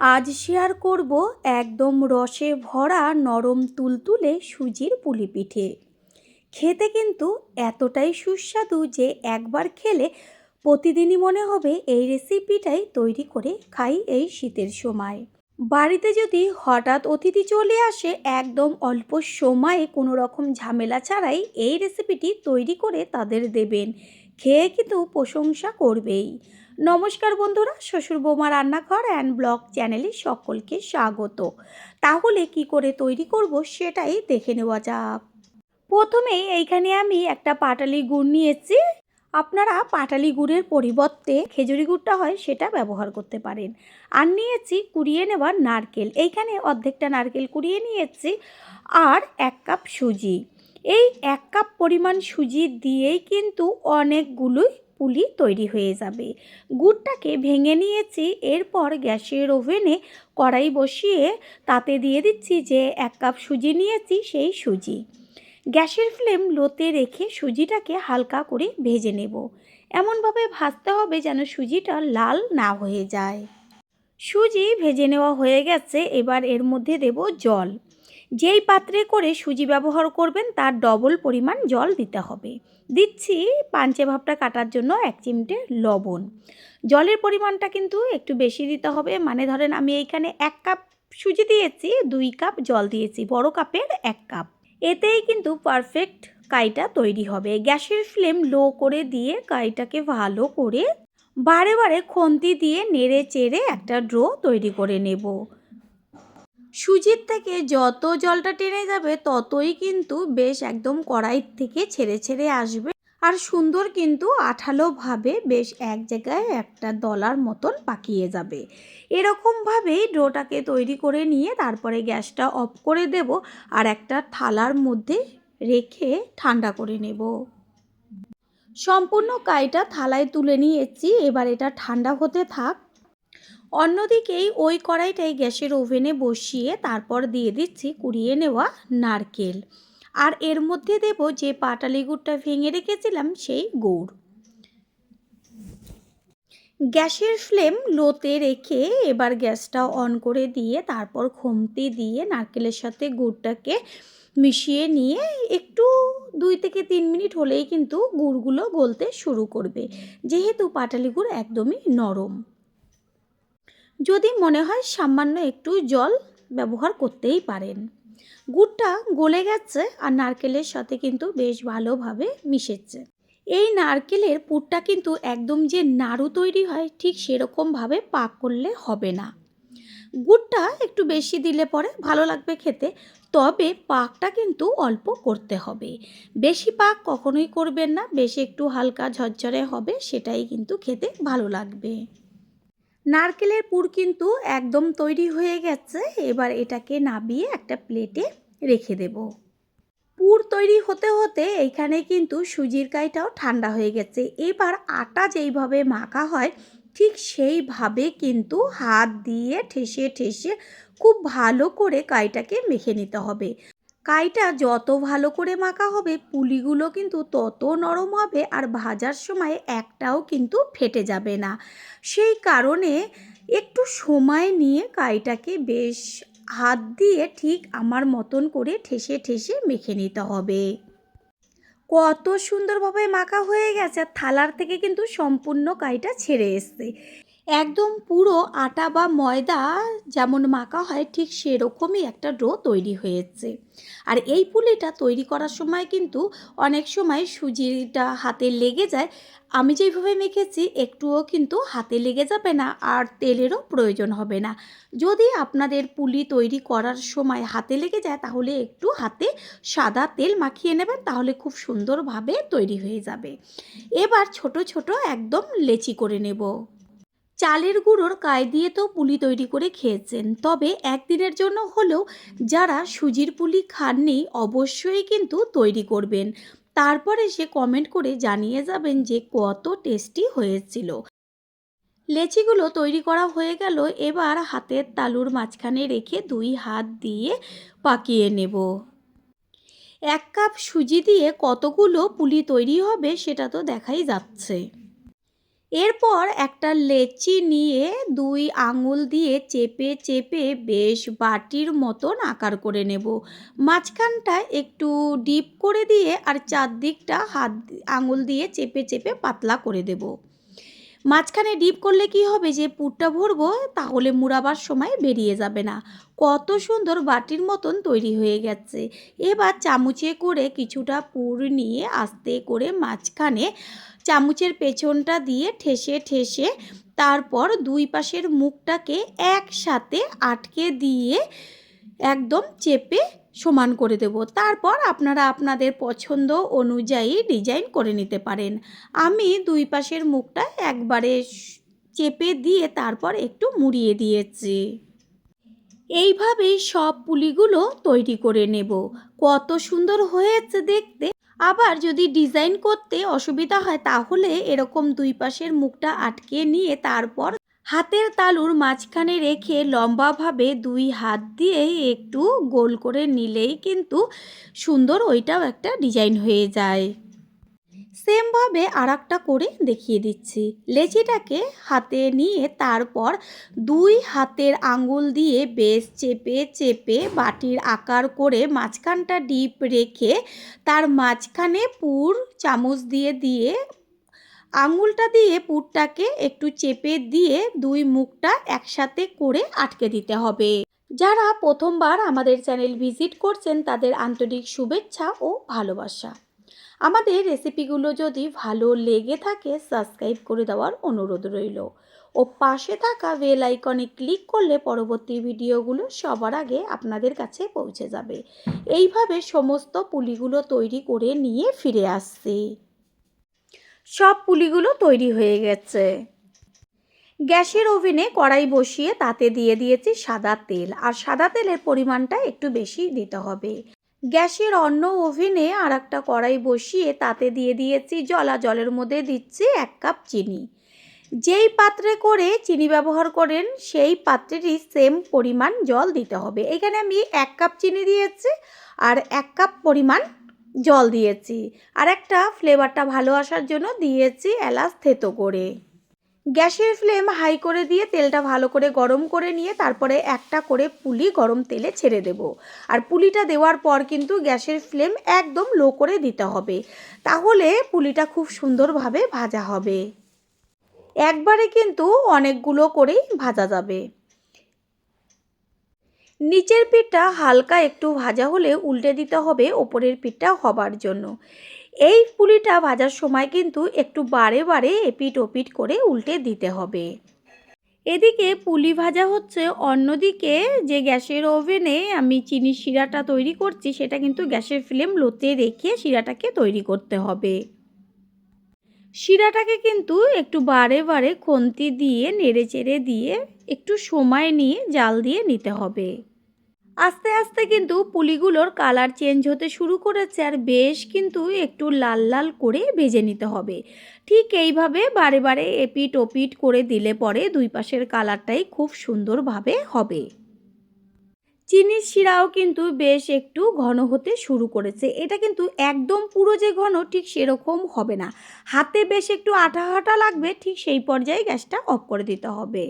আজ শেয়ার করব একদম রসে ভরা নরম তুলতুলে সুজির পুলি পিঠে খেতে কিন্তু এতটাই সুস্বাদু যে একবার খেলে প্রতিদিনই মনে হবে এই রেসিপিটাই তৈরি করে খাই এই শীতের সময়। বাড়িতে যদি হঠাৎ অতিথি চলে আসে, একদম অল্প সময়ে কোনো রকম ঝামেলা ছাড়াই এই রেসিপিটি তৈরি করে তাদের দেবেন। খেয়ে কিন্তু প্রশংসা করবেই। নমস্কার বন্ধুরা, শ্বশুর বৌমা রান্নাঘর অ্যান্ড ব্লগ চ্যানেলে সকলকে স্বাগত। তাহলে কি করে তৈরি করব সেটাই দেখে নেওয়া যাক। প্রথমেই এইখানে আমি একটা পাটালি গুড় নিয়েছি। আপনারা পাটালি গুড়ের পরিবর্তে খেজুরি গুড়টা হয় সেটা ব্যবহার করতে পারেন। আর নিয়েছি কুড়িয়ে নেওয়ার নারকেল। এইখানে অর্ধেকটা নারকেল কুড়িয়ে নিয়েছি আর এক কাপ সুজি। এই এক কাপ পরিমাণ সুজি দিয়েই কিন্তু অনেকগুলোই পুলি তৈরি হয়ে যাবে। গুড়টাকে ভেঙে নিয়েছি, এরপর গ্যাসের ওভেনে কড়াই বসিয়ে তাতে দিয়ে দিচ্ছি যে এক কাপ সুজি নিয়েছি, সেই সুজি। গ্যাসের ফ্লেম লোতে রেখে সুজিটাকে হালকা করে ভেজে নেব। এমনভাবে ভাজতে হবে যেন সুজিটা লাল না হয়ে যায়। সুজি ভেজে নেওয়া হয়ে গেছে, এবার এর মধ্যে দেব জল। যেই পাত্রে করে সুজি ব্যবহার করবেন, তার ডবল পরিমাণ জল দিতে হবে। দিচ্ছি পাঞ্চে ভাবটা কাটার জন্য এক চিমটে লবণ। জলের পরিমাণটা কিন্তু একটু বেশি দিতে হবে। মানে ধরেন আমি এইখানে এক কাপ সুজি দিয়েছি, দুই কাপ জল দিয়েছি, বড় কাপের এক কাপ। এতেই কিন্তু পারফেক্ট কাইটা তৈরি হবে। গ্যাসের ফ্লেম লো করে দিয়ে কাইটাকে ভালো করে বারে বারে খন্তি দিয়ে নেড়ে চেড়ে একটা ড্রো তৈরি করে নেব। সুজির থেকে যত জলটা টেনে যাবে, ততই কিন্তু বেশ একদম কড়াই থেকে ছেড়ে ছেড়ে আসবে। আর সুন্দর কিন্তু আঠালোভাবে বেশ এক জায়গায় একটা দলার মতন পাকিয়ে যাবে। এরকমভাবেই ডোটাকে তৈরি করে নিয়ে তারপরে গ্যাসটা অফ করে দেব আর একটা থালার মধ্যে রেখে ঠান্ডা করে নেব। সম্পূর্ণ কাইটা থালায় তুলে নিয়েছি। এবার এটা ঠান্ডা হতে থাক। অন্যদিকেই ওই কড়াইটাই গ্যাসের ওভেনে বসিয়ে তারপর দিয়ে দিচ্ছি কুড়িয়ে নেওয়া নারকেল। আর এর মধ্যে দেব যে পাটালি গুড়টা ভেঙে রেখেছিলাম সেই গুড় গ্যাসের ফ্লেম লোতে রেখে এবার গ্যাসটা অন করে দিয়ে তারপর খমতি দিয়ে নারকেলের সাথে গুড়টাকে মিশিয়ে নিয়ে একটু দুই থেকে তিন মিনিট হলেই কিন্তু গুড়গুলো গলতে শুরু করবে। যেহেতু পাটালি গুড় একদমই নরম। যদি মনে হয় সামান্য একটু জল ব্যবহার করতেই পারেন। গুড়টা গলে গেছে আর নারকেলের সাথে কিন্তু বেশ ভালোভাবে মিশেছে। এই নারকেলের পুরটা কিন্তু একদম যে নাড়ু তৈরি হয়, ঠিক সেরকমভাবে পাক করলে হবে না। গুড়টা একটু বেশি দিলে পরে ভালো লাগবে খেতে, তবে পাকটা কিন্তু অল্প করতে হবে। বেশি পাক কখনোই করবেন না, বেশি একটু হালকা ঝরঝরে হবে, সেটাই কিন্তু খেতে ভালো লাগবে। নারকেলের পুর কিন্তু একদম তৈরি হয়ে গেছে। এবার এটাকে নাবিয়ে একটা প্লেটে রেখে দেব। পুর তৈরি হতে হতে এইখানে কিন্তু সুজির কাইটাও ঠান্ডা হয়ে গেছে। এবার আটা যেইভাবে মাখা হয়, ঠিক সেইভাবে কিন্তু হাত দিয়ে ঠেসে ঠেসে খুব ভালো করে কাইটাকে মেখে নিতে হবে। কাইটা যত ভালো করে মাখা হবে, পুলিগুলো কিন্তু তত নরম হবে আর ভাজার সময় একটাও কিন্তু ফেটে যাবে না। সেই কারণে একটু সময় নিয়ে কাইটাকে বেশ হাত দিয়ে ঠিক আমার মতন করে ঠেসে ঠেসে মেখে নিতে হবে। কত সুন্দরভাবে মাখা হয়ে গেছে থালার থেকে কিন্তু সম্পূর্ণ কাইটা ছেড়ে এসছে। একদম পুরো আটা বা ময়দা যেমন মাখা হয়, ঠিক সেরকমই একটা ডো তৈরি হয়েছে। আর এই পুলিটা তৈরি করার সময় কিন্তু অনেক সময় সুজিটা হাতে লেগে যায়। আমি যেভাবে মেখেছি, একটুও কিন্তু হাতে লেগে যাবে না আর তেলেরও প্রয়োজন হবে না। যদি আপনাদের পুলি তৈরি করার সময় হাতে লেগে যায়, তাহলে একটু হাতে সাদা তেল মাখিয়ে নেবেন, তাহলে খুব সুন্দরভাবে তৈরি হয়ে যাবে। এবার ছোট ছোট একদম লেচি করে নেব। চালের গুঁড়োর কায় দিয়ে তো পুলি তৈরি করে খেয়েছেন। তবে একদিনের জন্য হলেও যারা সুজির পুলি খাননি, অবশ্যই কিন্তু তৈরি করবেন। তারপরে সে কমেন্ট করে জানিয়ে যাবেন যে কত টেস্টি হয়েছিল। লেচিগুলো তৈরি করা হয়ে গেল, এবার হাতের তালুর মাঝখানে রেখে দুই হাত দিয়ে পাকিয়ে নেব। এক কাপ সুজি দিয়ে কতগুলো পুলি তৈরি হবে সেটা তো দেখাই যাচ্ছে। এরপর একটা লেচি নিয়ে দুই আঙুল দিয়ে চেপে চেপে বেশ বাটির মতন আকার করে নেব। মাঝখানটা একটু ডিপ করে দিয়ে আর চারদিকটা হাত আঙুল দিয়ে চেপে চেপে পাতলা করে দেব। মাঝখানে ডিপ করলে কি হবে? যে পুরটা ভরবো, তাহলে মুড়াবার সময় বেরিয়ে যাবে না। কত সুন্দর বাটির মতন তৈরি হয়ে গেছে। এবার চামচে করে কিছুটা পুর নিয়ে আস্তে করে মাঝখানে চামচের পেছনটা দিয়ে ঠেসে ঠেসে তারপর দুই পাশের মুখটাকে একসাথে আটকে দিয়ে একদম চেপে সমান করে দেব। তারপর আপনারা আপনাদের পছন্দ অনুযায়ী ডিজাইন করে নিতে পারেন। আমি দুই পাশের মুখটা একবারে চেপে দিয়ে তারপর একটু মুড়িয়ে দিয়েছি। এইভাবেই সব পুলিগুলো তৈরি করে নেব। কত সুন্দর হয়েছে দেখতে। আবার যদি ডিজাইন করতে অসুবিধা হয়, তাহলে এরকম দুই পাশের মুখটা আটকে নিয়ে তারপর হাতের তালুর মাঝখানে রেখে লম্বাভাবে দুই হাত দিয়ে একটু গোল করে নিলেই কিন্তু সুন্দর ওইটাও একটা ডিজাইন হয়ে যায়। সেমভাবে আর একটা করে দেখিয়ে দিচ্ছি। লেচিটাকে হাতে নিয়ে তারপর দুই হাতের আঙ্গুল দিয়ে বেশ চেপে চেপে বাটির আকার করে মাঝখানটা ডিপ রেখে তার মাঝখানে পুর চামচ দিয়ে দিয়ে আঙুলটা দিয়ে পুরটাকে একটু চেপে দিয়ে দুই মুখটা একসাথে করে আটকে দিতে হবে। যারা প্রথমবার আমাদের চ্যানেল ভিজিট করছেন তাদের আন্তরিক শুভেচ্ছা ও ভালোবাসা। আমাদের রেসিপিগুলো যদি ভালো লেগে থাকে সাবস্ক্রাইব করে দেওয়ার অনুরোধ রইল। ও পাশে থাকা বেল আইকনে ক্লিক করলে পরবর্তী ভিডিওগুলো সবার আগে আপনাদের কাছে পৌঁছে যাবে। এইভাবে সমস্ত পুলিগুলো তৈরি করে নিয়ে ফিরে আসছি। সব পুলিগুলো তৈরি হয়ে গেছে। গ্যাসের ওভেনে কড়াই বসিয়ে তাতে দিয়ে দিয়েছি সাদা তেল। আর সাদা তেলের পরিমাণটা একটু বেশি দিতে হবে। গ্যাসের অন্য ওভেনে আর একটা কড়াই বসিয়ে তাতে দিয়ে দিয়েছি জলা জলের মধ্যে দিচ্ছি এক কাপ চিনি। যেই পাত্রে করে চিনি ব্যবহার করেন, সেই পাত্রেরই সেম পরিমাণ জল দিতে হবে। এখানে আমি এক কাপ চিনি দিয়েছি আর এক কাপ পরিমাণ জল দিয়েছি। আর একটা ফ্লেভারটা ভালো আসার জন্য দিয়েছি এলাচ থেতো করে। গ্যাসের ফ্লেম হাই করে দিয়ে তেলটা ভালো করে গরম করে নিয়ে তারপরে একটা করে পুলি গরম তেলে ছেড়ে দেব। আর পুলিটা দেওয়ার পর কিন্তু গ্যাসের ফ্লেম একদম লো করে দিতে হবে। তাহলে পুলিটা খুব সুন্দরভাবে ভাজা হবে। একবারে কিন্তু অনেকগুলো করেই ভাজা যাবে। নিচের পিঠটা হালকা একটু ভাজা হলে উল্টে দিতে হবে, ওপরের পিঠটা হবার জন্য। এই পুলিটা ভাজার সময় কিন্তু একটু বারে বারে এপিট ওপিট করে উল্টে দিতে হবে। এদিকে পুলি ভাজা হচ্ছে অন্যদিকে যে গ্যাসের ওভেনে আমি চিনি শিরাটা তৈরি করছি, সেটা কিন্তু গ্যাসের ফ্লেম লোতে রেখে শিরাটাকে তৈরি করতে হবে। শিরাটাকে কিন্তু একটু বারে বারে খন্তি দিয়ে, নেড়ে চেড়ে দিয়ে একটু সময় নিয়ে জাল দিয়ে নিতে হবে। আস্তে আস্তে কিন্তু পুলিগুলোর কালার চেঞ্জ হতে শুরু করেছে আর বেশ কিন্তু একটু লাল লাল করে ভেজে নিতে হবে। ঠিক এইভাবে বারে বারে এপিট ওপিট করে দিলে পরে দুই পাশের কালারটাই খুব সুন্দরভাবে হবে। চিনির শিরাও কিন্তু বেশ একটু ঘন হতে শুরু করেছে। এটা কিন্তু একদম পুরো যে ঘন ঠিক সেরকম হবে না। হাতে বেশ একটু আঠা আঠা লাগবে, ঠিক সেই পর্যায়ে গ্যাসটা অফ করে দিতে হবে।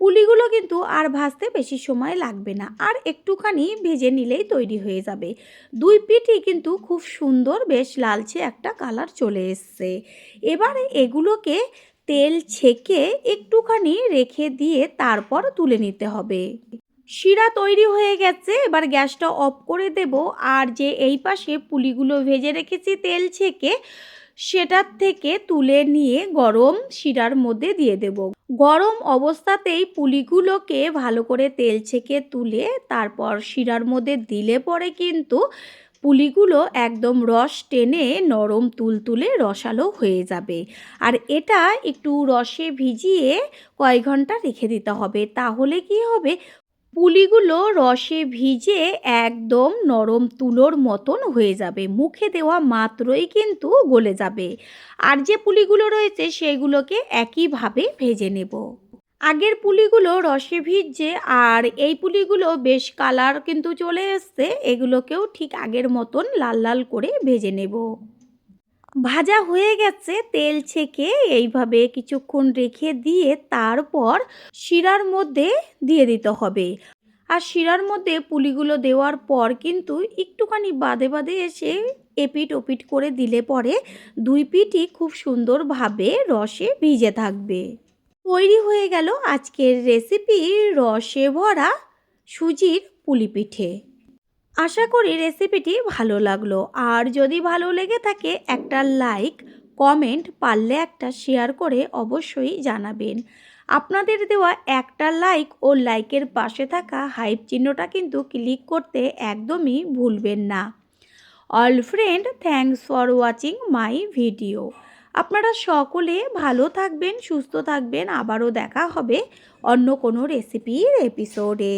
পুলিগুলো কিন্তু আর ভাজতে বেশি সময় লাগবে না, আর একটুখানি ভেজে নিলেই তৈরি হয়ে যাবে। দুই পিঠই কিন্তু খুব সুন্দর বেশ লালচে একটা কালার চলে এসছে। এবারে এগুলোকে তেল ছেঁকে একটুখানি রেখে দিয়ে তারপর তুলে নিতে হবে। শিরা তৈরি হয়ে গেছে, এবার গ্যাসটা অফ করে দেব, আর যে এই পাশে পুলিগুলো ভেজে রেখেছি তেল ছেঁকে সেটার থেকে তুলে নিয়ে গরম শিরার মধ্যে দিয়ে দেব। গরম অবস্থাতেই পুলিগুলোকে ভালো করে তেল ছেঁকে তুলে তারপর শিরার মধ্যে দিলে পরে কিন্তু পুলিগুলো একদম রস টেনে নরম তুলতুলে রসালো হয়ে যাবে। আর এটা একটু রসে ভিজিয়ে কয়েক ঘণ্টা রেখে দিতে হবে। তাহলে কি হবে? পুলিগুলো রসে ভিজে একদম নরম তুলোর মতন হয়ে যাবে। মুখে দেওয়া মাত্রই কিন্তু গলে যাবে। আর যে পুলিগুলো রয়েছে, সেগুলোকে একইভাবে ভেজে নেব। আগের পুলিগুলো রসে ভিজছে, আর এই পুলিগুলো বেশ কালার কিন্তু চলে এসছে। এগুলোকেও ঠিক আগের মতন লাল লাল করে ভেজে নেব। ভাজা হয়ে গেছে, তেল ছেঁকে এইভাবে কিছুক্ষণ রেখে দিয়ে তারপর শিরার মধ্যে দিয়ে দিতে হবে। আর শিরার মধ্যে পুলিগুলো দেওয়ার পর কিন্তু একটুখানি বাদে বাদে এসে এপিট ওপিট করে দিলে পরে দুই পিঠই খুব সুন্দরভাবে রসে ভিজে থাকবে। তৈরি হয়ে গেল আজকের রেসিপি রসে ভরা সুজির পুলি পিঠে। আশা করি রেসিপিটি ভালো লাগল। আর যদি ভালো লেগে থাকে, একটা লাইক কমেন্ট পারলে একটা শেয়ার করে অবশ্যই জানাবেন। আপনাদের দেওয়া একটা লাইক ও লাইকের পাশে থাকা হাইপ চিহ্নটা কিন্তু ক্লিক করতে একদমই ভুলবেন না। All friend thanks for watching my video আপনারা সকলে ভালো থাকবেন, সুস্থ থাকবেন। আবারও দেখা হবে অন্য কোনো রেসিপির এপিসোডে